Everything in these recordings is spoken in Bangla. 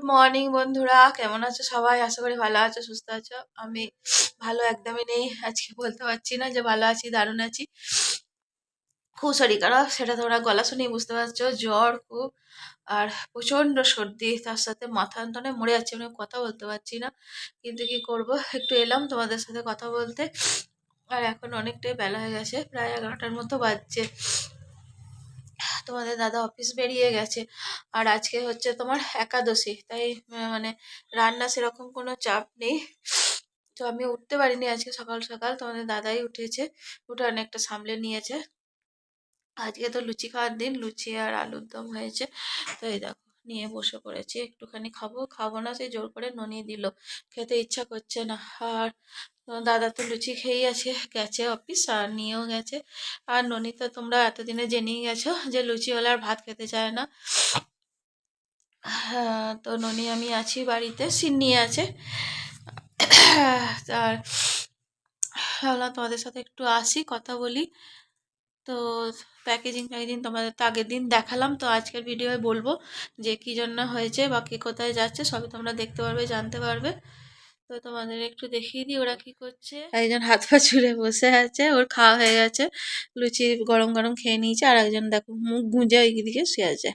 গুড মর্নিং বন্ধুরা। কেমন আছো সবাই? আশা করি ভালো আছো, সুস্থ আছো। আমি ভালো একদমই নেই। আজকে বলতে পারছি না যে ভালো আছি, দারুণ আছি। খুব শরীর খারাপ সেটা তোমরা গলা শুনেই বুঝতে পারছ, জ্বর খুব, আর প্রচণ্ড সর্দি, তার সাথে মাথা যন্ত্রণায় মরে যাচ্ছে, আমি কথা বলতে পারছি না। কিন্তু কি করব? একটু এলাম তোমাদের সাথে কথা বলতে। আর এখন অনেকটাই বেলা হয়ে গেছে, প্রায় এগারোটার মতো বাজছে। তোমাদের দাদা অফিস বেরিয়ে গেছে। আর আজকে হচ্ছে তোমার একাদশী, তাই মানে রান্না সেরকম কোনো চাপ নেই। তো আমি উঠতে পারিনি আজকে সকাল সকাল, তোমাদের দাদাই উঠেছে, উঠে অনেকটা সামলে নিয়েছে। আজকে তো লুচি খাওয়ার দিন, লুচি আর আলুর দম হয়েছে। তো এই দেখো, নিয়ে বসে পড়েছি, একটুখানি খাব। খাব না সেই জোর করে ননিয়ে দিল। খেতে ইচ্ছা করছে না। আর দাদা তো লুচি খেয়েই আছে গেছে অফিস আর নিয়েও গেছে। আর ননি তো তোমরা এতদিনে জেনেই গেছো যে লুচিওয়ালা আর ভাত খেতে চায় না। হ্যাঁ, তো ননি আমি আছি বাড়িতে সিন্নি আছে। আর ভাবলাম তোমাদের সাথে একটু আসি কথা বলি। তো প্যাকেজিং প্যাকেজিং তোমাদের তো আগের দিন দেখালাম তো আজকের ভিডিওয় বলব যে কী জন্য হয়েছে বা কে কোথায় যাচ্ছে সবই তোমরা দেখতে পারবে জানতে পারবে। তো তোমাদের একটু দেখিয়ে দিই ওরা কি করছে। একজন হাত পা ছুড়ে বসে আছে, ওর খাওয়া হয়ে গেছে, লুচি গরম গরম খেয়ে নিয়েছে, আর একজন দেখো মুখ গুঁজে ওই দিকে শুয়ে আছে।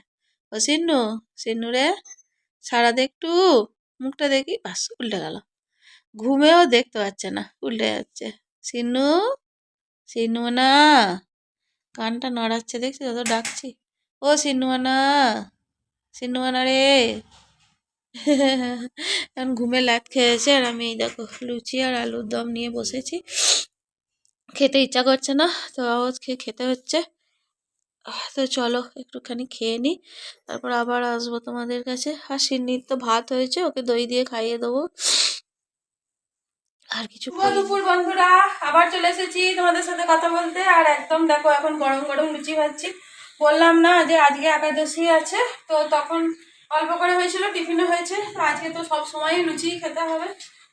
ও সিন্নু সিন্নু রে, সারা দে একটু, মুখটা দেখি, বাস, উল্টে গেল। ঘুমেও দেখতে পাচ্ছে না, উল্টে যাচ্ছে। সিন্নু সিন্নু না কানটা নড়াচ্ছে, দেখছি যত ডাকছি। ও সিন্নুয়ানা সিন্নুয়ানা রে। এখন ঘুমে লাত খেয়েছে আর আমি দেখো লুচি আর আলুর দম নিয়ে বসেছি। খেতে ইচ্ছা করছে না, তো আওয়াজ খেয়ে খেতে হচ্ছে। তো চলো একটুখানি খেয়ে নিই তারপর আবার আসব তোমাদের কাছে। আর সিন্নির তো ভাত হয়েছে, ওকে দই দিয়ে খাইয়ে দেবো। আর কিছু দুপুর বন্ধুরা, আবার চলে এসেছি তোমাদের সাথে কথা বলতে। আর একদম দেখো এখন গরম গরম লুচি ভাজছি। বললাম না যে আজকে একাদশী আছে, তো তখন অল্প করে হয়েছিল টিফিনে হয়েছে। তো আজকে তো সব সময়ই লুচি খেতে হবে।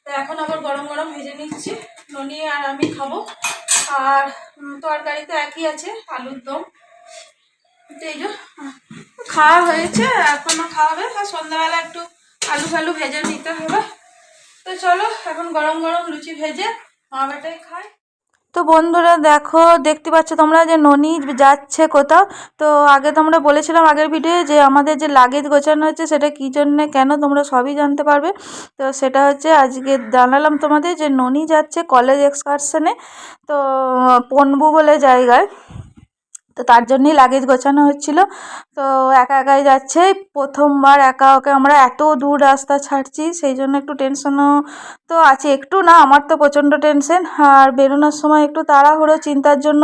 তো এখন আবার গরম গরম ভেজে নিচ্ছি, ননি আর আমি খাব। আর তরকারি তো একই আছে, আলুর দম। এই যে, খাওয়া হয়েছে, এখনও খাওয়া হবে আর সন্ধ্যাবেলা একটু আলু ফালু ভেজে নিতে হবে। তো চলো, এখন গরম গরম লুচি ভেজে মা বেটাই খাই তো বন্ধুরা দেখো, দেখতে পাচ্ছ তোমরা যে ননি যাচ্ছে কোথাও? তো আগে তোমরা বলেছিলাম আগের ভিডিও যে আমাদের যে লাগেজ গোছানো হচ্ছে সেটা কী জন্যে কেন তোমরা সবই জানতে পারবে? তো সেটা হচ্ছে আজকে জানালাম তোমাদের যে ননি যাচ্ছে কলেজ এক্সকারশনে তো পনবু বলে জায়গায়। তো তার জন্যই লাগেজ গোছানো হচ্ছিল। তো একা একাই যাচ্ছে। প্রথমবার একা ওকে আমরা এত দূর রাস্তা ছাড়ছি, সেই জন্য একটু টেনশনও তো আছে। একটু না, আমার তো প্রচণ্ড টেনশন আর বেরোনোর সময় একটু তাড়াহুড়ো, চিন্তার জন্য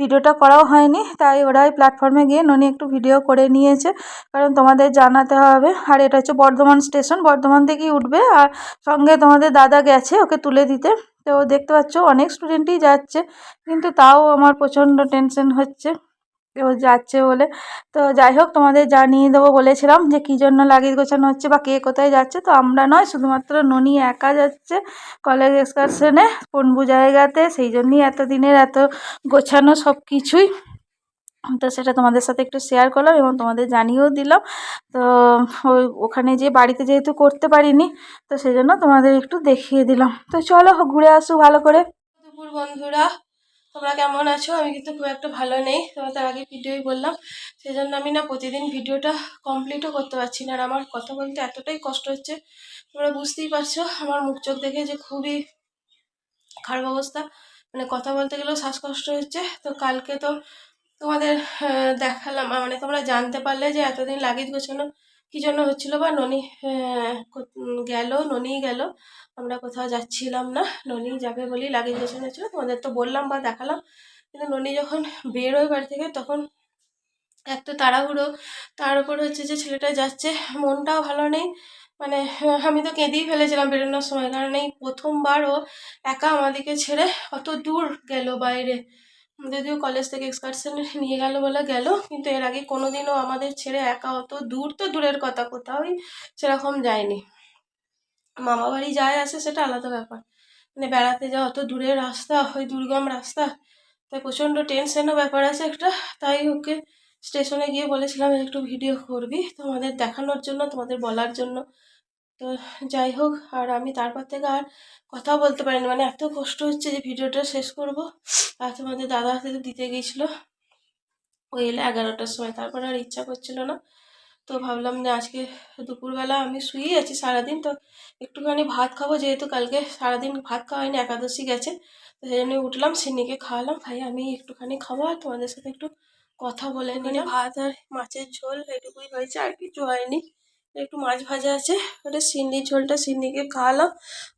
ভিডিওটা করাও হয়নি। তাই ওরাই প্ল্যাটফর্মে গিয়ে ননি একটু ভিডিও করে নিয়েছে। কারণ তোমাদের জানাতে হবে। আর এটা হচ্ছে বর্ধমান স্টেশন বর্ধমান থেকেই উঠবে। আর সঙ্গে তোমাদের দাদা গেছে ওকে তুলে দিতে। তো দেখতে পাচ্ছ অনেক স্টুডেন্টই যাচ্ছে, কিন্তু তাও আমার প্রচণ্ড টেনশন হচ্ছে। কেউ যাচ্ছে বলে, তো যাই হোক তোমাদের জানিয়ে দেবো বলেছিলাম যে কী জন্য লাগিয়ে গোছানো হচ্ছে বা কে কোথায় যাচ্ছে। তো আমরা নয়, শুধুমাত্র ননি একা যাচ্ছে কলেজ এক্সকারশনে পনবু জায়গাতে। সেই জন্যই এত দিনের এত গোছানো সব কিছুই তো সেটা তোমাদের সাথে একটু শেয়ার করলাম এবং তোমাদের জানিয়েও দিলাম। তো ওই ওখানে যে বাড়িতে যেহেতু করতে পারিনি, তো সেই জন্য তোমাদের একটু দেখিয়ে দিলাম। তো চলো ঘুরে আসো ভালো করে। দুপুর বন্ধুরা, তোমরা কেমন আছো? আমি কিন্তু খুব একটা ভালো নেই তোমরা তার আগে ভিডিওই বললাম। সেই জন্য আমি না প্রতিদিন ভিডিওটা কমপ্লিটও করতে পারছি না, আর আমার কথা বলতে এতটাই কষ্ট হচ্ছে, তোমরা বুঝতেই পারছ, আমার মুখ চোখ দেখে যে খুবই খারাপ অবস্থা। মানে কথা বলতে গেলেও শ্বাসকষ্ট হচ্ছে। তো কালকে তো তোমাদের দেখালাম। মানে তোমরা জানতে পারলে যে এতদিন লাগেজ গোছানো কী জন্য হচ্ছিল বা ননি গেল ননি গেল। আমরা কোথাও যাচ্ছিলাম না, ননি যাবে বলেই লাগেজ গোছানো হচ্ছিল। তোমাদের তো বললাম বা দেখালাম। কিন্তু ননি যখন বেরোয় বাড়ি থেকে, তখন এক তো তাড়াহুড়ো। তার উপর হচ্ছে যে ছেলেটা যাচ্ছে, মনটাও ভালো নেই। মানে আমি তো কেঁদেই ফেলেছিলাম বেরোনোর সময়। কারণ এই প্রথমবার ও একা আমাদেরকে ছেড়ে অত দূর গেল বাইরে। যদিও কলেজ থেকে এক্সকারশনে নিয়ে গেল বলে গেল, কিন্তু এর আগে কোনোদিনও আমাদের ছেড়ে একা অত দূর তো দূরের কথা কোথাওই সেরকম যায়নি। মামা বাড়ি যায় আসে সেটা আলাদা ব্যাপার। মানে বেড়াতে যাওয়া অত দূরের রাস্তা, ওই দুর্গম রাস্তা, তাই প্রচণ্ড টেনশনও ব্যাপার আছে একটা, তাই ওকে স্টেশনে গিয়ে বলেছিলাম, একটু ভিডিও করবি তোমাদের দেখানোর জন্য, তোমাদের বলার জন্য। তো যাই হোক আর আমি তারপর থেকে আর কথা বলতে পারিনি। মানে এত কষ্ট হচ্ছে যে ভিডিওটা শেষ করব। আর তোমাদের দাদা হাতে দিতে গিয়েছিল। ওই এলে এগারোটার সময় তারপর আর ইচ্ছা করছিল না। তো ভাবলাম যে আজকে দুপুরবেলা আমি শুয়েই আছি সারাদিন। তো একটুখানি ভাত খাব যেহেতু কালকে সারাদিন ভাত খাওয়া হয়নি একাদশী গেছে। তো সেই জন্য উঠলাম সিন্নিকে খাওয়ালাম। খাই আমি একটুখানি খাব আর তোমাদের সাথে একটু কথা বলে নিলাম। ভাত আর মাছের ঝোল এটুকুই হয়েছে আর কিছু হয়নি। একটু মাছ ভাজা আছে। ওটা সিন্নির ঝোলটা সিন্ডিকে খাওয়ালাম।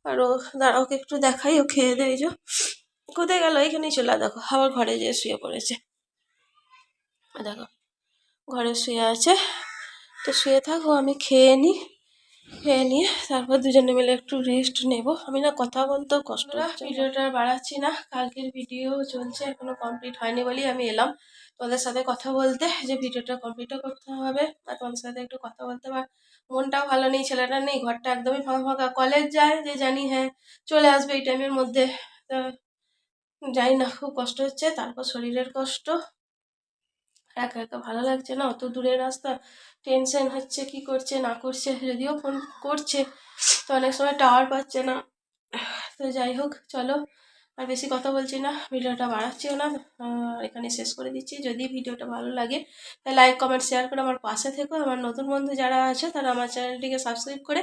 আর ও দাঁড়া, ওকে একটু দেখাই, ও খেয়ে দেয় যে। কোথায় গেল? এখানেই চলে দেখো। আবার ঘরে যেয়ে শুয়ে পড়েছে। দেখো, ঘরে শুয়ে আছে। তো শুয়ে থাকো, আমি খেয়ে নিই খেয়ে নিয়ে তারপর দুজনে মিলে একটু রেস্ট নেব। আমি না কথা বলতেও কষ্ট ভিডিওটা বাড়াচ্ছি না। কালকের ভিডিও চলছে, এখনও কমপ্লিট হয়নি বলেই আমি এলাম। তোমাদের সাথে কথা বলতে, যে ভিডিওটা কমপ্লিটও করতে হবে, আর তোমাদের সাথে একটু কথা বলতে পার মনটাও ভালো নেই, ছেলেটা নেই, ঘরটা একদমই ফাঁকা ফাঁকা কলেজ যায় যে জানি হ্যাঁ চলে আসবে এই টাইমের মধ্যে। জানি না, খুব কষ্ট হচ্ছে, তারপর শরীরের কষ্ট। একা একা ভালো লাগছে না, অত দূরের রাস্তা টেনশন হচ্ছে, কি করছে, না করছে, যদিও ফোন করছে, তো অনেক সময় টাওয়ার পাচ্ছে না। তো যাই হোক, চলো। আর বেশি কথা বলছি না, ভিডিওটা বাড়াচ্ছিও না এখানে শেষ করে দিচ্ছি। যদি ভিডিওটা ভালো লাগে, তাহলে লাইক কমেন্ট শেয়ার করে আমার পাশে থেকো। আমার নতুন বন্ধু যারা আছে, তারা আমার চ্যানেলটিকে সাবস্ক্রাইব করে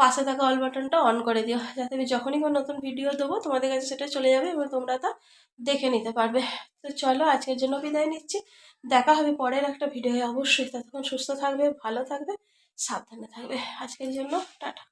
পাশে থাকা অল বাটনটা অন করে দিও। যাতে আমি যখনই কোনো নতুন ভিডিও দেবো, তোমাদের কাছে সেটা চলে যাবে এবং তোমরা তা দেখে নিতে পারবে। তো চলো, আজকের জন্য বিদায় নিচ্ছি। দেখা হবে পরের একটা ভিডিও অবশ্যই ততক্ষণ সুস্থ থাকবে, ভালো থাকবে, সাবধানে থাকবে। আজকের জন্য টাটা।